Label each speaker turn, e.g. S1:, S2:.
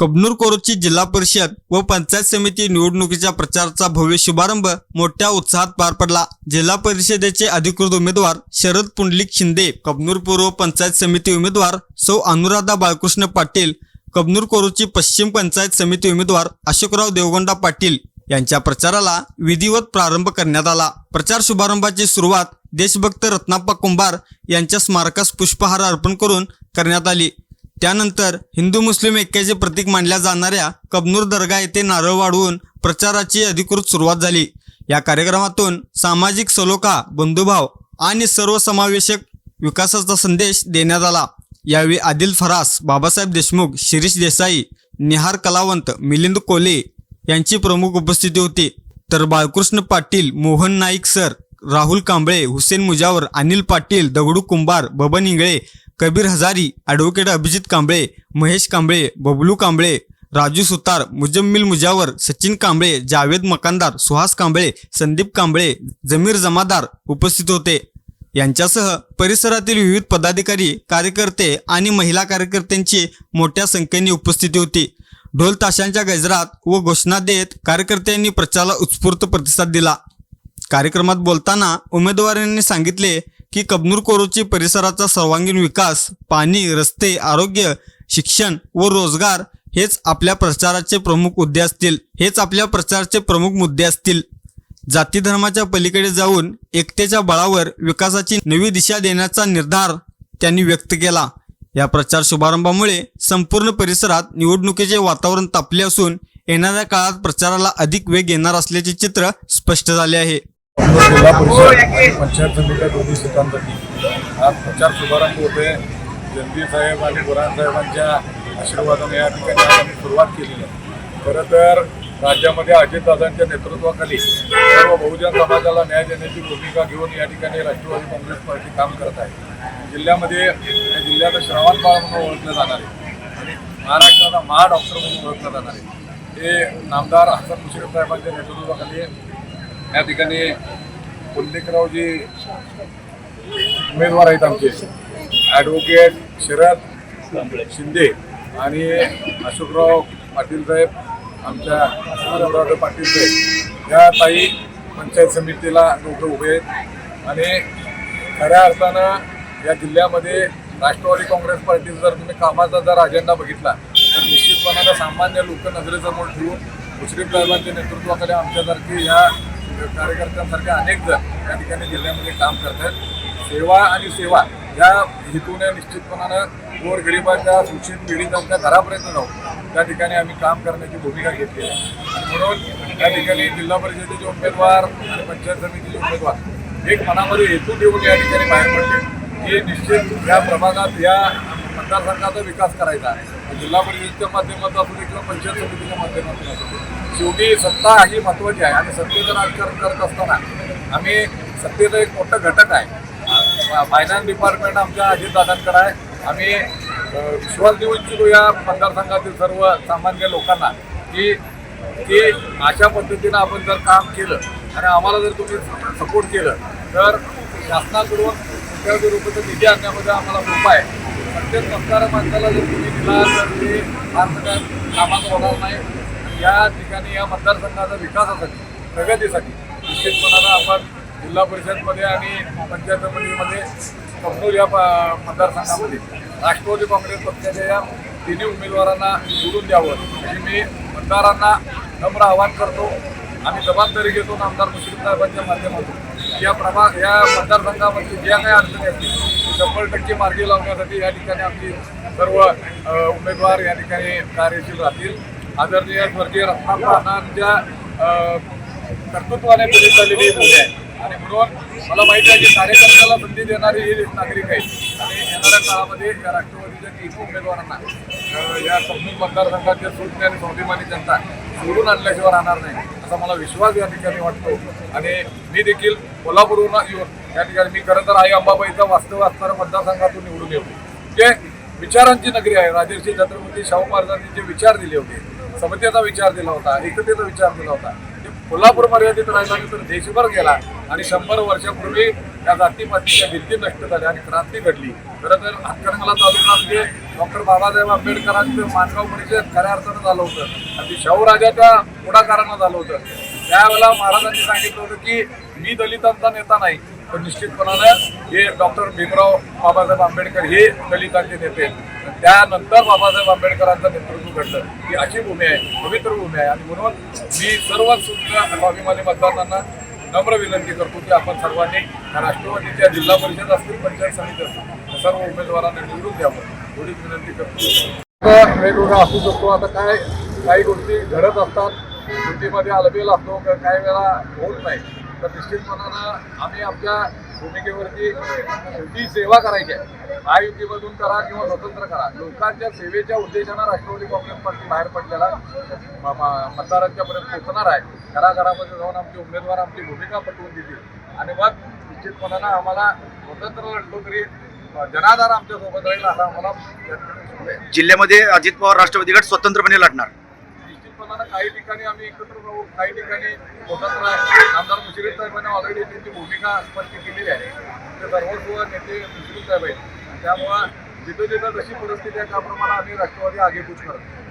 S1: कबनूर कोरोची जिल्हा परिषद व पंचायत समिती निवडणुकीच्या प्रचाराचा भव्य शुभारंभ मोठ्या उत्साहात पार पडला. जिल्हा परिषदेचे अधिकृत उमेदवार शरद पुंडलिक शिंदे कबनूर पूर्व पंचायत समिती उमेदवार सौ अनुराधा बाळकृष्ण पाटील कबनूर कोरोची पश्चिम पंचायत समिती उमेदवार अशोकराव देवगोंडा पाटील यांच्या प्रचाराला विधिवत प्रारंभ करण्यात आला. प्रचार शुभारंभाची सुरुवात देशभक्त रत्नाप्पा कुंभार यांच्या स्मारकास पुष्पहार अर्पण करून करण्यात आली. त्यानंतर हिंदू मुस्लिम ऐक्याचे प्रतीक मानल्या जाणाऱ्या कबनूर दर्गा येथे नारळ वाढवून प्रचाराची अधिकृत सुरुवात झाली. या कार्यक्रमातून सामाजिक सलोखा बंधुभाव आणि सर्वसमावेशक विकासाचा संदेश देण्यात आला. यावेळी आदिल फरास बाबासाहेब देशमुख शिरीष देसाई निहार कलावंत मिलिंद कोले यांची प्रमुख उपस्थिती होती. तर बाळकृष्ण पाटील मोहन नाईक सर राहुल कांबळे हुसेन मुजावर अनिल पाटील दगडू कुंभार बबन इंगळे कबीर हजारी ॲडव्होकेट अभिजित कांबळे महेश कांबळे बबलू कांबळे राजू सुतार मुजम्मिल मुजावर सचिन कांबळे जावेद मकानदार सुहास कांबळे संदीप कांबळे जमीर जमादार उपस्थित होते. यांच्यासह परिसरातील विविध पदाधिकारी कार्यकर्ते आणि महिला कार्यकर्त्यांची मोठ्या संख्येने उपस्थिती होती. ढोल ताशांच्या गजरात व घोषणा देत कार्यकर्त्यांनी प्रचाराला उत्स्फूर्त प्रतिसाद दिला. कार्यक्रमात बोलताना उमेदवारांनी सांगितले की कबनूर कोरोची परिसराचा सर्वांगीण विकास पाणी रस्ते आरोग्य शिक्षण व रोजगार हेच आपल्या प्रचाराचे प्रमुख मुद्दे असतील. हेच आपल्या प्रचाराचे प्रमुख मुद्दे असतील. जाती धर्माच्या पलीकडे जाऊन एकतेच्या बळावर विकासाची नवी दिशा देण्याचा निर्धार त्यांनी व्यक्त केला. या प्रचार शुभारंभामुळे संपूर्ण परिसरात निवडणुकीचे वातावरण तापले असून येणाऱ्या काळात प्रचाराला अधिक वेग येणार असल्याचे चित्र स्पष्ट झाले आहे.
S2: जिल्हा परिषद आणि पंचायत समित्या दोन्ही सीटांसाठी आज प्रचार शुभारंभ होते जगदीश साहेब आणि बुरान साहेबांच्या आशीर्वादाने या ठिकाणी आज आम्ही सुरुवात केलेली आहे. खरं तर राज्यामध्ये अजितदादांच्या नेतृत्वाखाली सर्व बहुजन समाजाला न्याय देण्याची भूमिका घेऊन या ठिकाणी राष्ट्रवादी काँग्रेस पार्टी काम करत आहे. जिल्ह्यामध्ये जिल्ह्याचं श्रावण बाळ म्हणून ओळखलं जाणार आहे. आणि महाराष्ट्राचा महा डॉक्टर म्हणून ओळखलं जाणार आहे. हे नामदार हसन मुश्रीफ साहेबांच्या नेतृत्वाखाली या ठिकाणी पुंडलिकरावजी उमेदवार आहेत आमचे. ॲडव्होकेट शरद शिंदे आणि अशोकराव पाटील साहेब आमच्या अशोकरावराव पाटील साहेब. या ताई पंचायत समितीला दोघं उभे आहेत. आणि खऱ्या अर्थानं या जिल्ह्यामध्ये राष्ट्रवादी काँग्रेस पार्टीचा जर तुम्ही कामाचा जर अजेंडा बघितला तर निश्चितपणानं सामान्य लोक नजरेसमोर ठेवून मुश्रीफ साहेबांच्या नेतृत्वाखाली आमच्यासारखे या कार्यकर्त्यांसारखे अनेक जण या ठिकाणी जिल्ह्यामध्ये काम करत आहेत. सेवा आणि सेवा या हेतूने निश्चितपणानं गोरगरिबाच्या शिक्षित पीडितांच्या घरापर्यंत जाऊन त्या ठिकाणी आम्ही काम करण्याची भूमिका घेतली आहे. आणि म्हणून या ठिकाणी जिल्हा परिषदेचे उमेदवार आणि पंचायत समितीचे उमेदवार एक मनामध्ये हेतू घेऊन या ठिकाणी बाहेर पडले की निश्चित या प्रभागात या मतदारसंघाचा विकास करायचा आहे. जिल्हा परिषदेच्या माध्यमातून असू दे किंवा पंचायत समितीच्या माध्यमातून असू दे शेवटी सत्ता ही महत्त्वाची आहे आणि सत्तेचं राजकारण करत असताना आम्ही सत्तेचा एक मोठा घटक आहे. फायनान्स डिपार्टमेंट आमच्या अजितदादांकडे आहे. आम्ही विश्वास देऊ इच्छितो या मतदारसंघातील सर्व सामान्य लोकांना की ते अशा पद्धतीनं आपण जर काम केलं आणि आम्हाला जर तुम्ही सपोर्ट केलं तर शासनाकडून कोट्यावधी रुपयाचा निधी आणण्यामध्ये आम्हाला सोपं आहे. सत्तेत मतदार माणसाला जर तुम्ही दिला तर ते फार सगळ्या कामात होणार नाही. या ठिकाणी या मतदारसंघाच्या विकासासाठी प्रगतीसाठी निश्चितपणानं आपण जिल्हा परिषदमध्ये आणि पंचायत समितीमध्ये कमनूर या प- मतदारसंघामध्ये राष्ट्रवादी काँग्रेस पक्षाच्या या तिन्ही उमेदवारांना निवडून द्यावं आणि मी मतदारांना नम्र आवाहन करतो. आम्ही जबाबदारी घेतो आमदार मुश्रीफ साहेबांच्या माध्यमातून. या प्रभा या मतदारसंघामध्ये ज्या काही अडचणी असतील शंभर टक्के मार्गी लावण्यासाठी या ठिकाणी आमची सर्व उमेदवार या ठिकाणी कार्यशील राहतील. आदरणीय स्वर्गीय रत्नापानांच्या कर्तृत्वाने पुढे चाललेली मुले आहे. आणि म्हणून मला माहिती आहे की कार्यकर्त्याला संधी देणारे ही नागरिक आहे. आणि येणाऱ्या काळामध्ये या राष्ट्रवादीच्या तीन उमेदवारांना या समजून मतदारसंघाच्या सूचने आणि स्वाभिमानी जनता सोडून आणल्याशिवाय राहणार नाही असा मला विश्वास या ठिकाणी वाटतो. आणि मी देखील कोल्हापूरहून येऊन या ठिकाणी मी खरं तर आई अंबाबाईचा वास्तव असणाऱ्या मतदारसंघातून निवडून येऊ. जे विचारांची नगरी आहे राजर्षी छत्रपती शाहू महाराजांनी जे विचार दिले होते समतेचा विचार दिला होता एकतेचा विचार दिला होता ते कोल्हापूर मर्यादित राहिला तर देशभर गेला आणि शंभर वर्षापूर्वी त्या जातीपातीच्या भिंती नष्ट झाल्या आणि क्रांती घडली. खरं तर हातकणंगला तालुका डॉक्टर बाबासाहेब आंबेडकरांचं मानगाव परिषद खऱ्या अर्थानं झालं होतं आणि शाहूराजाच्या पुढाकारानं झालं होतं. त्यावेळेला महाराजांनी सांगितलं होतं की मी दलितांचा नेता नाही पण निश्चितपणानं हे डॉक्टर भीमराव बाबासाहेब आंबेडकर हे दलितांचे नेते त्यानंतर बाबासाहेब आंबेडकरांचं नेतृत्व घडलं. ही अशी भूमी आहे पवित्र भूमी आहे. आणि म्हणून मी सर्व सुद्धा स्वाभिमानी मतदारांना नम्र विनंती करतो की आपण सर्वांनी राष्ट्रवादीच्या जिल्हा परिषद असतील पंचायत समिती असतील सर्व उमेदवारांना निवडून द्यावं. एवढीच विनंती करतो. वेगवेगळा असू शकतो. आता काय काही गोष्टी घडत असतात. कृतीमध्ये अलबेल असतो. का काही वेळा होत नाही. तर निश्चितपणानं आम्ही आमच्या भूमिकेवरती शेवटी सेवा करायची आहे. महायुतीमधून करा किंवा स्वतंत्र करा. लोकांच्या सेवेच्या उद्देशानं राष्ट्रवादी काँग्रेस पार्टी बाहेर पडलेला म- म- मतदारांच्या पर्यंत पोहोचणार आहे. घराघरामध्ये जाऊन आमचे उमेदवार आमची भूमिका पटवून देतील. आणि मग निश्चितपणानं आम्हाला स्वतंत्र लढलो तरी जनाधार आमच्यासोबत राहील असा आम्हाला
S3: जिल्ह्यामध्ये अजित पवार राष्ट्रवादी गट स्वतंत्रपणे लढणार.
S2: निश्चितपणानं काही ठिकाणी आम्ही एकत्र राहू काही ठिकाणी स्वतंत्र आहे. आमदार मुश्रीफ साहेबांनी ऑलरेडी त्यांची भूमिका स्पष्ट केलेली आहे. ते सर्वस्व नेते मुश्रीफ साहेब आहेत. त्यामुळं जिथं जिथं जशी परिस्थिती आहे त्याप्रमाणे आम्ही राष्ट्रवादी आगेकूच करतो